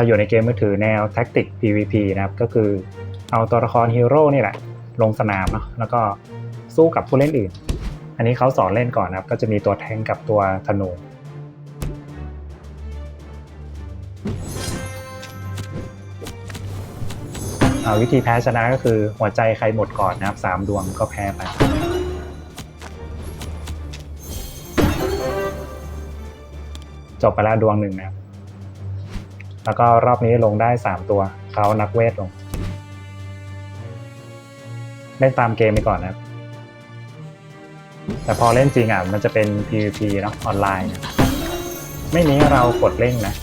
เราอยู่ในเกมมือถือแนวแท็กติก PVP นะครับ ก็คือเอาตัวละครฮีโร่นี่แหละ ลงสนามเนาะแล้วก็สู้กับผู้เล่นอื่น อันนี้เขาสอนเล่นก่อนนะครับ ก็จะมีตัวแทงกับตัวธนูอ่าวิธีแพ้ชนะก็คือหัวใจใครหมดก่อนนะครับสามดวงก็แพ้ไปจบไปแล้วดวงหนึ่งนะครับ แล้วก็รอบนี้ลงได้สามตัวเขานักเวทลง เล่นตามเกมไปก่อนนะครับ แต่พอเล่นจริงอะมันจะเป็น PVP เนาะออนไลน์นะไม่มีให้เรากดเล่นนะ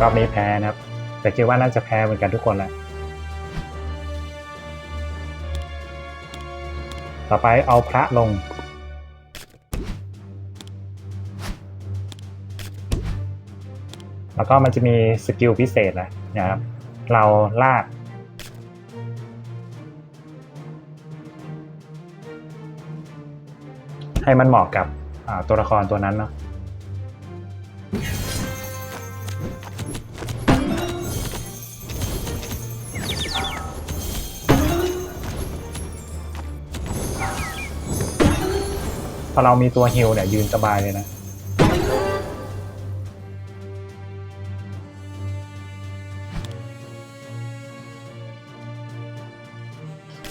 รอบนี้แพ้นะครับ แต่คิดว่าน่าจะแพ้เหมือนกันทุกคนแหละต่อไปเอาพระลง แล้วก็มันจะมีสกิลพิเศษนะนะครับ เราลากให้มันเหมาะกับตัวละครตัวนั้นเนาะพอเรามีตัวฮิลเนี่ยยืนสบายเลยนะ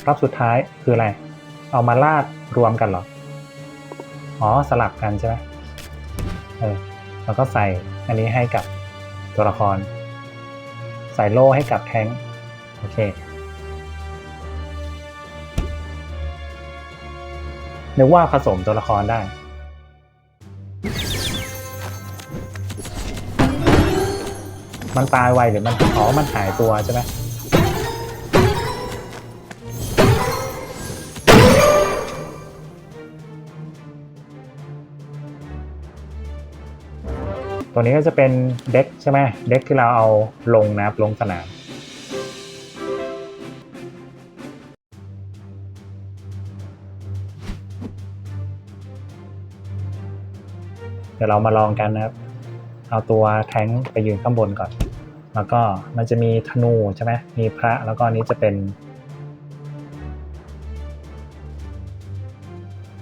รอบสุดท้ายคืออะไร เอามาลากรวมกันเหรอ อ๋อสลับกันใช่ไหมเออแล้วก็ใส่อันนี้ให้กับตัวละคร ใส่โล่ให้กับแทงโอเคนึกว่าผสมตัวละครได้ มันตายไวหรือมันอ๋อมันหายตัวใช่ไหม ตัวนี้ก็จะเป็นเด็กใช่ไหมเด็กที่เราเอาลงนะครับลงสนามเดี๋ยวเรามาลองกันนะครับ เอาตัวแท้งไปยืนข้างบนก่อน แล้วก็มันจะมีธนูใช่ไหมมีพระแล้วก็นนี้จะเป็น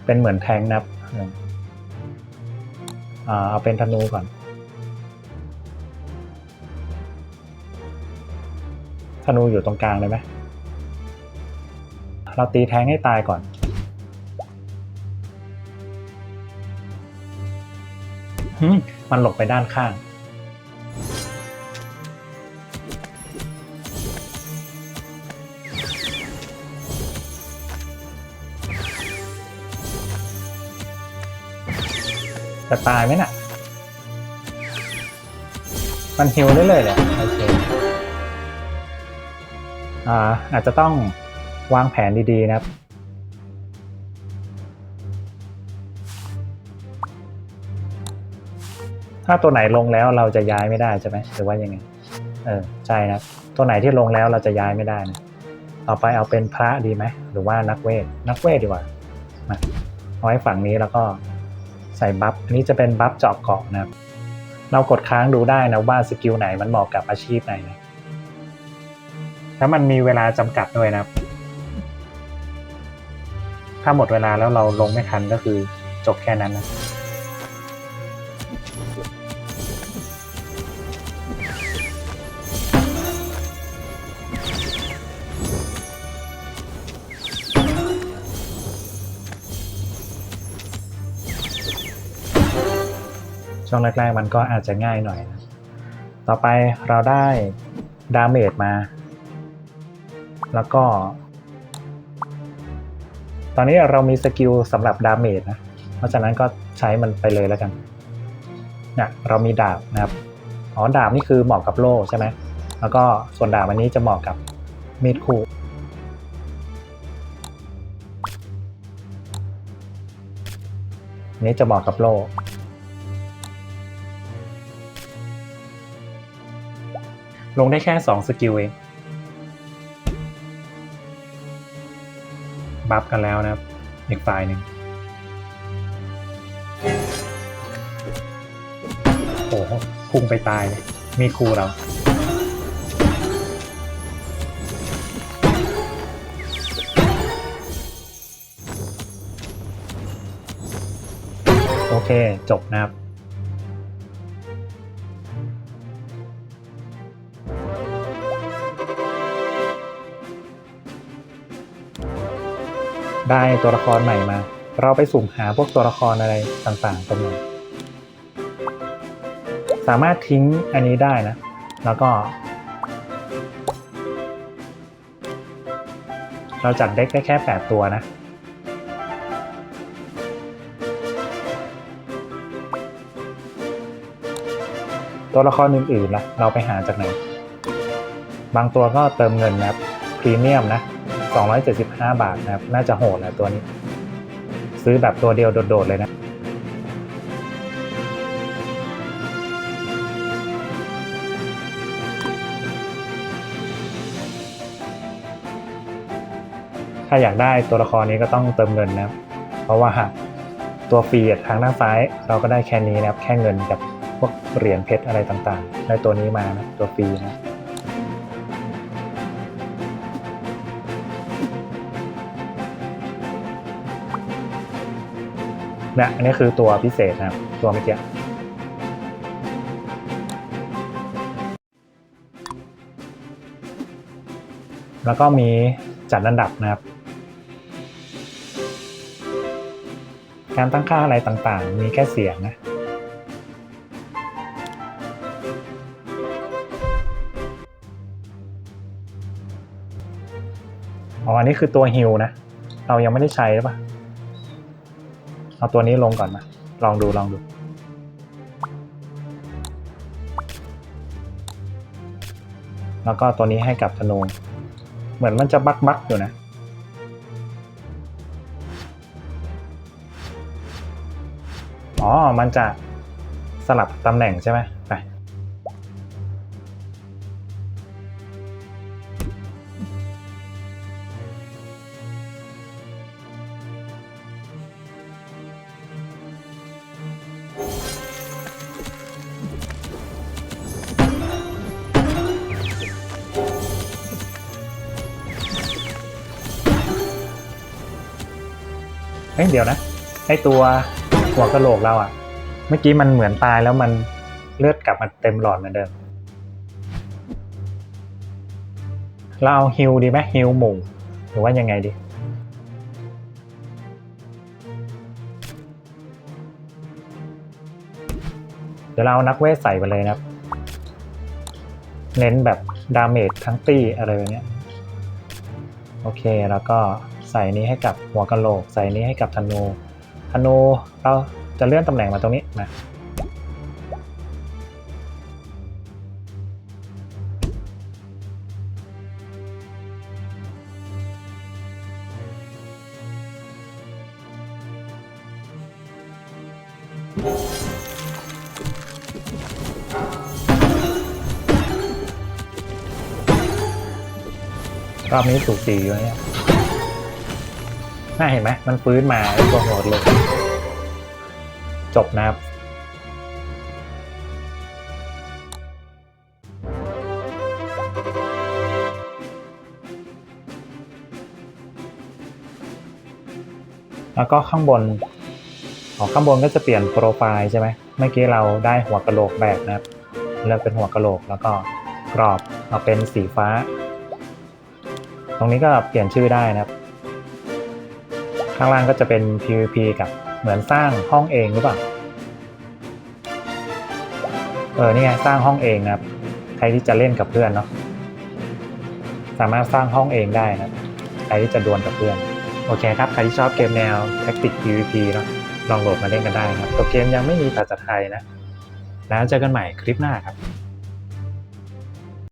เป็นเหมือนแทงนะครับเอาเป็นธนูก่อน ธนูอยู่ตรงกลางเลยไหมเราตีแทงให้ตายก่อน มันหลบไปด้านข้าง จะตายไหมน่ะ มันฮิวเรื่อยๆเลยโอเค อาอาจจะต้องวางแผนดีๆนะครับถ้าตัวไหนลงแล้วเราจะย้ายไม่ได้ใช่ไหมหรือว่ายังไง เออใช่นะตัวไหนที่ลงแล้วเราจะย้ายไม่ได้นะต่อไปเอาเป็นพระดีไหมหรือว่านักเวทนักเวทดีกว่ามาเอาไว้ฝั่งนี้แล้วก็ใส่บัฟอันนี้จะเป็นบัฟเจาะเกาะนะครับ เรากดค้างดูได้นะว่าสกิลไหนมันเหมาะกับอาชีพไหนนะ แล้วมันมีเวลาจำกัดด้วยนะครับ ถ้าหมดเวลาแล้วเราลงไม่ทันก็คือจบแค่นั้นนะช่วงแรกๆมันก็อาจจะง่ายหน่อยนะ ต่อไปเราได้ดาเมจมา แล้วก็ ตอนนี้เรามีสกิลสำหรับดาเมจนะ เพราะฉะนั้นก็ใช้มันไปเลยแล้วกันเนี่ยเรามีดาบนะครับอ๋อดาบนี่คือเหมาะกับโล่ใช่ไหมแล้วก็ส่วนดาบอันนี้จะเหมาะกับมีดคู่นี้จะเหมาะกับโล่ลงได้แค่สองสกิลเอง บัฟกันแล้วนะครับ อีกฝ่ายหนึ่งโอ้โหพุ่งไปตายเลยมีครูเราโอเคจบนะครับ ได้ตัวละครใหม่มา เราไปสุ่มหาพวกตัวละครอะไรต่างๆกันเลยสามารถทิ้งอันนี้ได้นะ แล้วก็ เราจัดเด็กได้แค่ 8 ตัวนะตัวละครอื่นๆล่ะ เราไปหาจากไหน บางตัวก็เติมเงินนะครับพรีเมียมนะ 275 บาทนะครับ น่าจะโหดแหละตัวนี้ ซื้อแบบตัวเดียวโดดๆเลยนะถ้าอยากได้ตัวละครนี้ก็ต้องเติมเงินนะครับ เพราะว่าตัวฟรีทางด้านซ้ายเราก็ได้แค่นี้นะครับ แค่เงินกับพวกเหรียญเพชรอะไรต่างๆ ได้ตัวนี้มานะตัวฟรีนะ เนี่ยอันนี้คือตัวพิเศษนะครับ ตัวเมื่อกี้แล้วก็มีจัดอันดับนะครับ การตั้งค่าอะไรต่างๆ มีแค่เสียงนะ อ๋อ อันนี้คือตัวฮิลนะ เรายังไม่ได้ใช้หรือเปล่า เอาตัวนี้ลงก่อนมา ลองดูลองดู แล้วก็ตัวนี้ให้กับธนู เหมือนมันจะบักบักอยู่นะอ๋อ มันจะสลับตำแหน่งใช่ไหมไป อ้ยเดี๋ยวนะไอตัวหัวกะโหลกเราอะเมื่อกี้มันเหมือนตายแล้วมันเลือดกลับมาเต็มหลอดเหมือนเดิม เราเอาฮิลดีไหมฮิลหมู่หรือว่ายังไงดี เดี๋ยวเราเอานักเวทใส่ไปเลยนะครับ เน้นแบบดาเมจทั้งตีอะไรแบบนี้โอเคแล้วก็ ใส่นี้ให้กับหัวกะโหลก ใส่นี้ให้กับธนูธนูเราจะเลื่อนตำแหน่งมาตรงนี้มารอบนี้สูสีอยู่เนี่ย น่าเห็นไหมมันฟื้นมาไอ้ตัวโหดเลย จบนะครับแล้วก็ข้างบนอ๋อข้างบนก็จะเปลี่ยนโปรไฟล์ใช่ไหมเมื่อกี้เราได้หัวกะโหลกแบบนะครับเลือกเป็นหัวกะโหลกแล้วก็กรอบเอาเป็นสีฟ้า ตรงนี้ก็เปลี่ยนชื่อได้นะครับ ข้างล่างก็จะเป็น PVP กับเหมือนสร้างห้องเองหรือเปล่า เออ นี่ไงสร้างห้องเองนะครับ ใครที่จะเล่นกับเพื่อนเนาะ สามารถสร้างห้องเองได้นะ ใครที่จะดวลกับเพื่อน โอเคครับ ใครที่ชอบเกมแนวแท็กติก PVP เนาะ ลองโหลดมาเล่นกันได้นะครับ ตัวเกมยังไม่มีภาษาไทยนะ แล้วเจอกันใหม่คลิปหน้าครับ